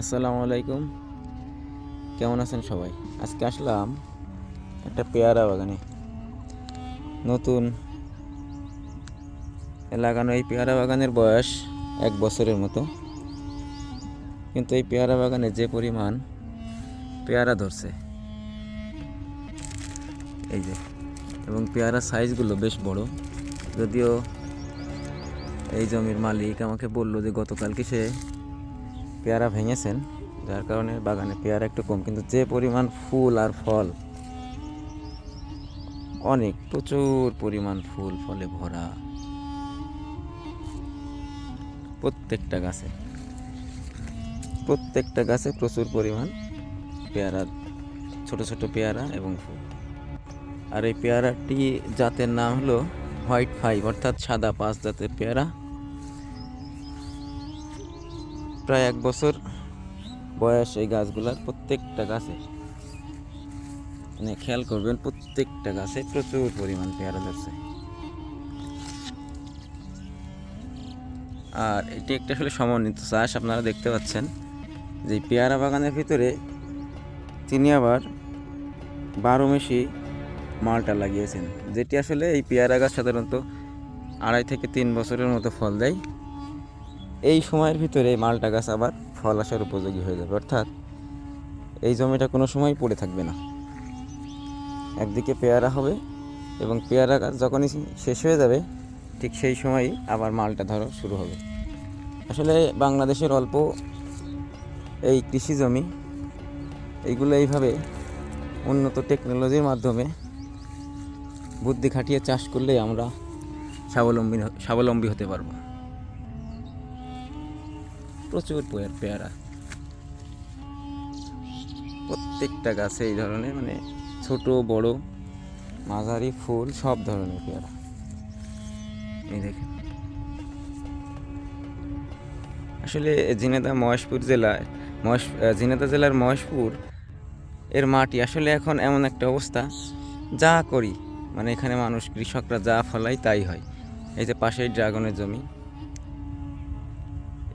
আসসালামু আলাইকুম। কেমন আছেন সবাই? আজকে আসলাম একটা পেয়ারা বাগানে। নতুন লাগানো এই পেয়ারা বাগানের বয়স এক বছরের মতো। কিন্তু এই পেয়ারা বাগানে যে পরিমাণ পেয়ারা ধরছে, এই যে, এবং পেয়ারা সাইজগুলো বেশ বড়। যদিও এই জমির মালিক আমাকে বলল যে গতকালকে সে পেয়ারা ভেঙেছেন, যার কারণে বাগানে পেয়ারা একটু কম। কিন্তু যে পরিমাণ ফুল আর ফল, অনেক, প্রচুর পরিমাণ ফুল, ফলে ভরা প্রত্যেকটা গাছে। প্রত্যেকটা গাছে প্রচুর পরিমাণ পেয়ারা, ছোট ছোট পেয়ারা এবং ফুল। আর এই পেয়ারাটি জাতের নাম হলো হোয়াইট ফাইভ অর্থাৎ সাদা পাঁচ জাতের পেয়ারা। প্রায় এক বছর বয়স এই গাছগুলার প্রত্যেকটা গাছে। মানে খেয়াল করবেন প্রত্যেকটা গাছে প্রচুর পরিমাণ পেয়ারা ধরছে। আর এটি একটা আসলে সমন্বিত চাষ, আপনারা দেখতে পাচ্ছেন যে পেয়ারা বাগানের ভিতরে তিনি আবার বারো মেশি মালটা লাগিয়েছেন, যেটি আসলে এই পেয়ারা গাছ সাধারণত আড়াই থেকে তিন বছরের মতো ফল দেয়। এই সময়ের ভিতরে এই মালটা গাছ আবার ফল আসার উপযোগী হয়ে যাবে, অর্থাৎ এই জমিটা কোনো সময় পড়ে থাকবে না। একদিকে পেয়ারা হবে এবং পেয়ারা গাছ যখনই শেষ হয়ে যাবে, ঠিক সেই সময়ই আবার মালটা ধরা শুরু হবে। আসলে বাংলাদেশের অল্প এই কৃষি জমি, এইগুলো এইভাবে উন্নত টেকনোলজির মাধ্যমে বুদ্ধি খাটিয়ে চাষ করলেই আমরা স্বাবলম্বী স্বাবলম্বী হতে পারব। প্রচুর পেয়ার। প্রত্যেকটা গাছে এই ধরনের মানে ছোট, বড়, মাঝারি ফুল, সব ধরনের পেয়ারা। এই আসলে ঝিনেদা মহেশপুর জেলায়, মহেশ ঝিনেদা জেলার মহেশপুর এর মাটি আসলে এখন এমন একটা অবস্থা, যা করি মানে এখানে মানুষ কৃষকরা যা ফলাই তাই হয়। এই যে পাশেই ড্রাগনের জমি।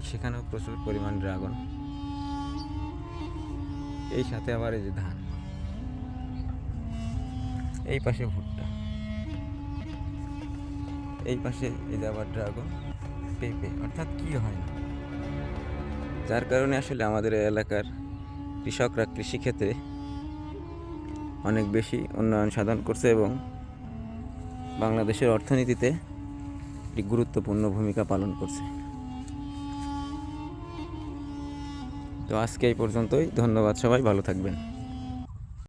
সেখানেও প্রচুর পরিমাণ ড্রাগন। এই সাথে আবার এই যে ধান। এই পাশে ভুট্টা। এই পাশে এই যে আবার ড্রাগন। পেঁপে, অর্থাৎ কি হয় না? যার কারণে আসলে আমাদের এলাকার কৃষকরা কৃষিক্ষেত্রে অনেক বেশি উন্নয়ন সাধন করছে এবং বাংলাদেশের অর্থনীতিতে একটি গুরুত্বপূর্ণ ভূমিকা পালন করছে। তো আজকে এই পর্যন্তই। ধন্যবাদ সবাই ভালো থাকবেন।